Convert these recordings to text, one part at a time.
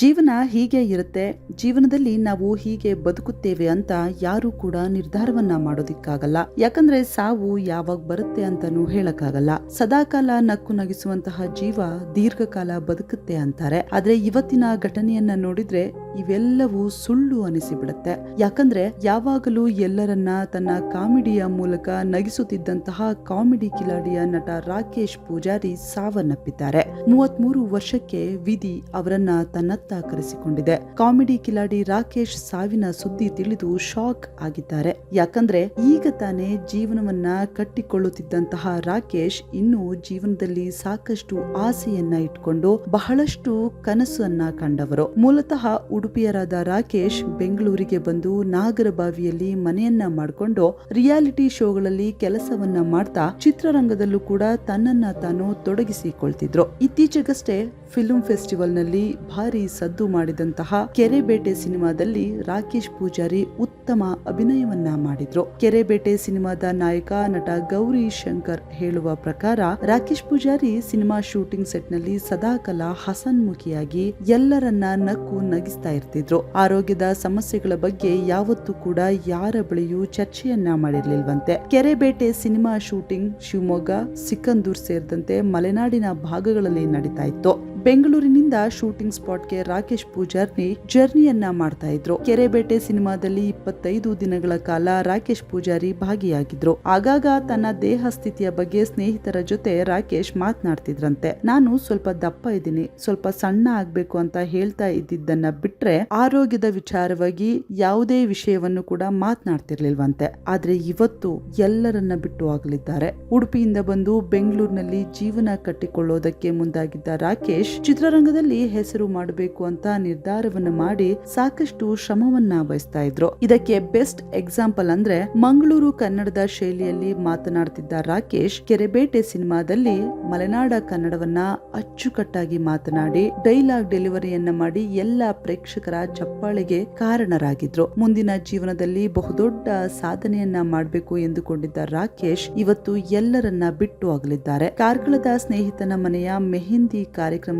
ಜೀವನ ಹೀಗೆ ಇರುತ್ತೆ, ಜೀವನದಲ್ಲಿ ನಾವು ಹೀಗೆ ಬದುಕುತ್ತೇವೆ ಅಂತ ಯಾರು ಕೂಡ ನಿರ್ಧಾರವನ್ನ ಮಾಡೋದಿಕ್ಕಾಗಲ್ಲ. ಯಾಕಂದ್ರೆ ಸಾವು ಯಾವಾಗ ಬರುತ್ತೆ ಅಂತಾನು ಹೇಳಕ್ಕಾಗಲ್ಲ. ಸದಾಕಾಲ ನಕ್ಕು ನಗಿಸುವಂತಹ ಜೀವ ದೀರ್ಘಕಾಲ ಬದುಕುತ್ತೆ ಅಂತಾರೆ. ಆದ್ರೆ ಇವತ್ತಿನ ಘಟನೆಯನ್ನ ನೋಡಿದ್ರೆ ಇವೆಲ್ಲವೂ ಸುಳ್ಳು ಅನಿಸಿಬಿಡುತ್ತೆ. ಯಾಕಂದ್ರೆ ಯಾವಾಗಲೂ ಎಲ್ಲರನ್ನ ತನ್ನ ಕಾಮಿಡಿಯ ಮೂಲಕ ನಗಿಸುತ್ತಿದ್ದಂತಹ ಕಾಮಿಡಿ ಕಿಲಾಡಿಯ ನಟ ರಾಕೇಶ್ ಪೂಜಾರಿ ಸಾವನ್ನಪ್ಪಿದ್ದಾರೆ. ಮೂವತ್ಮೂರು ವರ್ಷಕ್ಕೆ ವಿಧಿ ಅವರನ್ನ ತನ್ನತ್ತ ಕರೆಸಿಕೊಂಡಿದೆ ಕಾಮಿಡಿ ಕಿಲಾಡಿ ರಾಕೇಶ್ ಸಾವಿನ ಸುದ್ದಿ ತಿಳಿದು ಶಾಕ್ ಆಗಿದ್ದಾರೆ. ಯಾಕಂದ್ರೆ ಈಗ ತಾನೇ ಜೀವನವನ್ನ ಕಟ್ಟಿಕೊಳ್ಳುತ್ತಿದ್ದಂತಹ ರಾಕೇಶ್ ಇನ್ನು ಜೀವನದಲ್ಲಿ ಸಾಕಷ್ಟು ಆಸೆಯನ್ನ ಇಟ್ಕೊಂಡು ಬಹಳಷ್ಟು ಕನಸನ್ನ ಕಂಡವರು. ಮೂಲತಃ ಉಡುಪಿಯರಾದ ರಾಕೇಶ್ ಬೆಂಗಳೂರಿಗೆ ಬಂದು ನಾಗರಬಾವಿಯಲ್ಲಿ ಮನೆಯನ್ನ ಮಾಡಿಕೊಂಡು ರಿಯಾಲಿಟಿ ಶೋಗಳಲ್ಲಿ ಕೆಲಸವನ್ನ ಮಾಡ್ತಾ ಚಿತ್ರರಂಗದಲ್ಲೂ ಕೂಡ ತನ್ನನ್ನ ತಾನು ತೊಡಗಿಸಿಕೊಳ್ತಿದ್ರು. ಇತ್ತೀಚೆಗಷ್ಟೇ ಫಿಲ್ಮ್ ಫೆಸ್ಟಿವಲ್ನಲ್ಲಿ ಭಾರಿ ಸದ್ದು ಮಾಡಿದಂತಹ ಕೆರೆಬೇಟೆ ಸಿನಿಮಾದಲ್ಲಿ ರಾಕೇಶ್ ಪೂಜಾರಿ ಉತ್ತಮ ಅಭಿನಯವನ್ನ ಮಾಡಿದ್ರು. ಕೆರೆಬೇಟೆ ಸಿನಿಮಾದ ನಾಯಕ ನಟ ಗೌರಿ ಶಂಕರ್ ಹೇಳುವ ಪ್ರಕಾರ ರಾಕೇಶ್ ಪೂಜಾರಿ ಸಿನಿಮಾ ಶೂಟಿಂಗ್ ಸೆಟ್ನಲ್ಲಿ ಸದಾಕಾಲ ಹಸನ್ಮುಖಿಯಾಗಿ ಎಲ್ಲರನ್ನ ನಕ್ಕು ನಗಿಸ್ತಾ ಇರ್ತಿದ್ರು. ಆರೋಗ್ಯದ ಸಮಸ್ಯೆಗಳ ಬಗ್ಗೆ ಯಾವತ್ತೂ ಕೂಡ ಯಾರ ಬಳಿಯೂ ಚರ್ಚೆಯನ್ನ ಮಾಡಿರ್ಲಿಲ್ವಂತೆ. ಕೆರೆಬೇಟೆ ಸಿನಿಮಾ ಶೂಟಿಂಗ್ ಶಿವಮೊಗ್ಗ, ಸಿಕ್ಕಂದೂರ್ ಸೇರಿದಂತೆ ಮಲೆನಾಡಿನ ಭಾಗಗಳಲ್ಲಿ ನಡೀತಾ ಇತ್ತು. ಬೆಂಗಳೂರಿನಿಂದ ಶೂಟಿಂಗ್ ಸ್ಪಾಟ್ಗೆ ರಾಕೇಶ್ ಪೂಜಾರ್ನಿ ಜರ್ನಿಯನ್ನ ಮಾಡ್ತಾ ಇದ್ರು. ಕೆರೆಬೇಟೆ ಸಿನಿಮಾದಲ್ಲಿ ಇಪ್ಪತ್ತೈದು ದಿನಗಳ ಕಾಲ ರಾಕೇಶ್ ಪೂಜಾರಿ ಭಾಗಿಯಾಗಿದ್ರು. ಆಗಾಗ ತನ್ನ ದೇಹ ಸ್ಥಿತಿಯ ಬಗ್ಗೆ ಸ್ನೇಹಿತರ ಜೊತೆ ರಾಕೇಶ್ ಮಾತನಾಡ್ತಿದ್ರಂತೆ. ನಾನು ಸ್ವಲ್ಪ ದಪ್ಪ ಇದ್ದೀನಿ, ಸ್ವಲ್ಪ ಸಣ್ಣ ಆಗ್ಬೇಕು ಅಂತ ಹೇಳ್ತಾ ಇದ್ದಿದ್ದನ್ನ ಬಿಟ್ರೆ ಆರೋಗ್ಯದ ವಿಚಾರವಾಗಿ ಯಾವುದೇ ವಿಷಯವನ್ನು ಕೂಡ ಮಾತನಾಡ್ತಿರ್ಲಿಲ್ವಂತೆ. ಆದ್ರೆ ಇವತ್ತು ಎಲ್ಲರನ್ನ ಬಿಟ್ಟು ಆಗಲಿದ್ದಾರೆ. ಉಡುಪಿಯಿಂದ ಬಂದು ಬೆಂಗಳೂರಿನಲ್ಲಿ ಜೀವನ ಕಟ್ಟಿಕೊಳ್ಳೋದಕ್ಕೆ ಮುಂದಾಗಿದ್ದ ರಾಕೇಶ್ ಚಿತ್ರರಂಗದಲ್ಲಿ ಹೆಸರು ಮಾಡಬೇಕು ಅಂತ ನಿರ್ಧಾರವನ್ನ ಮಾಡಿ ಸಾಕಷ್ಟು ಶ್ರಮವನ್ನ ವಹಿಸ್ತಾ ಇದ್ರು. ಇದಕ್ಕೆ ಬೆಸ್ಟ್ ಎಕ್ಸಾಂಪಲ್ ಅಂದ್ರೆ ಮಂಗಳೂರು ಕನ್ನಡದ ಶೈಲಿಯಲ್ಲಿ ಮಾತನಾಡ್ತಿದ್ದ ರಾಕೇಶ್ ಕೆರೆಬೇಟೆ ಸಿನಿಮಾದಲ್ಲಿ ಮಲೆನಾಡ ಕನ್ನಡವನ್ನ ಅಚ್ಚುಕಟ್ಟಾಗಿ ಮಾತನಾಡಿ ಡೈಲಾಗ್ ಡೆಲಿವರಿಯನ್ನ ಮಾಡಿ ಎಲ್ಲ ಪ್ರೇಕ್ಷಕರ ಚಪ್ಪಾಳೆಗೆ ಕಾರಣರಾಗಿದ್ರು. ಮುಂದಿನ ಜೀವನದಲ್ಲಿ ಬಹುದೊಡ್ಡ ಸಾಧನೆಯನ್ನ ಮಾಡಬೇಕು ಎಂದುಕೊಂಡಿದ್ದ ರಾಕೇಶ್ ಇವತ್ತು ಎಲ್ಲರನ್ನ ಬಿಟ್ಟು ಆಗಲಿದ್ದಾರೆ ಕಾರ್ಕಳದ ಸ್ನೇಹಿತನ ಮನೆಯ ಮೆಹಂದಿ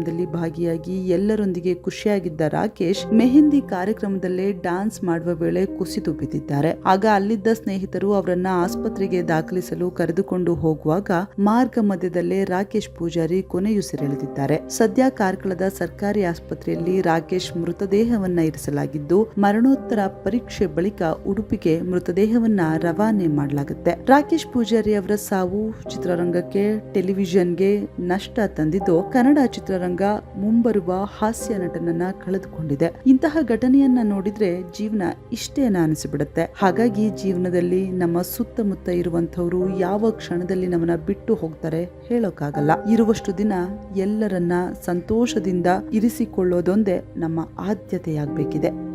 ಕಾರ್ಯಕ್ರಮದಲ್ಲಿ ಭಾಗಿಯಾಗಿ ಎಲ್ಲರೊಂದಿಗೆ ಖುಷಿಯಾಗಿದ್ದ ರಾಕೇಶ್ ಮೆಹಂದಿ ಕಾರ್ಯಕ್ರಮದಲ್ಲೇ ಡಾನ್ಸ್ ಮಾಡುವ ವೇಳೆ ಕುಸಿದು ಬಿದ್ದಿದ್ದಾರೆ. ಆಗ ಅಲ್ಲಿದ್ದ ಸ್ನೇಹಿತರು ಅವರನ್ನ ಆಸ್ಪತ್ರೆಗೆ ದಾಖಲಿಸಲು ಕರೆದುಕೊಂಡು ಹೋಗುವಾಗ ಮಾರ್ಗ ಮಧ್ಯದಲ್ಲೇ ರಾಕೇಶ್ ಪೂಜಾರಿ ಕೊನೆಯುಸಿರೆಳೆದಿದ್ದಾರೆ ಸದ್ಯ ಕಾರ್ಕಳದ ಸರ್ಕಾರಿ ಆಸ್ಪತ್ರೆಯಲ್ಲಿ ರಾಕೇಶ್ ಮೃತದೇಹವನ್ನ ಇರಿಸಲಾಗಿದ್ದು, ಮರಣೋತ್ತರ ಪರೀಕ್ಷೆ ಬಳಿಕ ಉಡುಪಿಗೆ ಮೃತದೇಹವನ್ನ ರವಾನೆ ಮಾಡಲಾಗುತ್ತೆ. ರಾಕೇಶ್ ಪೂಜಾರಿ ಅವರ ಸಾವು ಚಿತ್ರರಂಗಕ್ಕೆ, ಟೆಲಿವಿಷನ್ಗೆ ನಷ್ಟ ತಂದಿದ್ದು, ಕನ್ನಡ ಚಿತ್ರರಂಗ ಮುಂಬರುವ ಹಾಸ್ಯ ನಟನನ್ನ ಕಳೆದುಕೊಂಡಿದೆ. ಇಂತಹ ಘಟನೆಯನ್ನ ನೋಡಿದ್ರೆ ಜೀವನ ಇಷ್ಟೇನ ಅನಿಸಿಬಿಡುತ್ತೆ. ಹಾಗಾಗಿ ಜೀವನದಲ್ಲಿ ನಮ್ಮ ಸುತ್ತಮುತ್ತ ಇರುವಂತವರು ಯಾವ ಕ್ಷಣದಲ್ಲಿ ನಮ್ಮನ್ನ ಬಿಟ್ಟು ಹೋಗ್ತಾರೆ ಹೇಳೋಕ್ಕಾಗಲ್ಲ ಇರುವಷ್ಟು ದಿನ ಎಲ್ಲರನ್ನ ಸಂತೋಷದಿಂದ ಇರಿಸಿಕೊಳ್ಳೋದೊಂದೇ ನಮ್ಮ ಆದ್ಯತೆಯಾಗಬೇಕಿದೆ.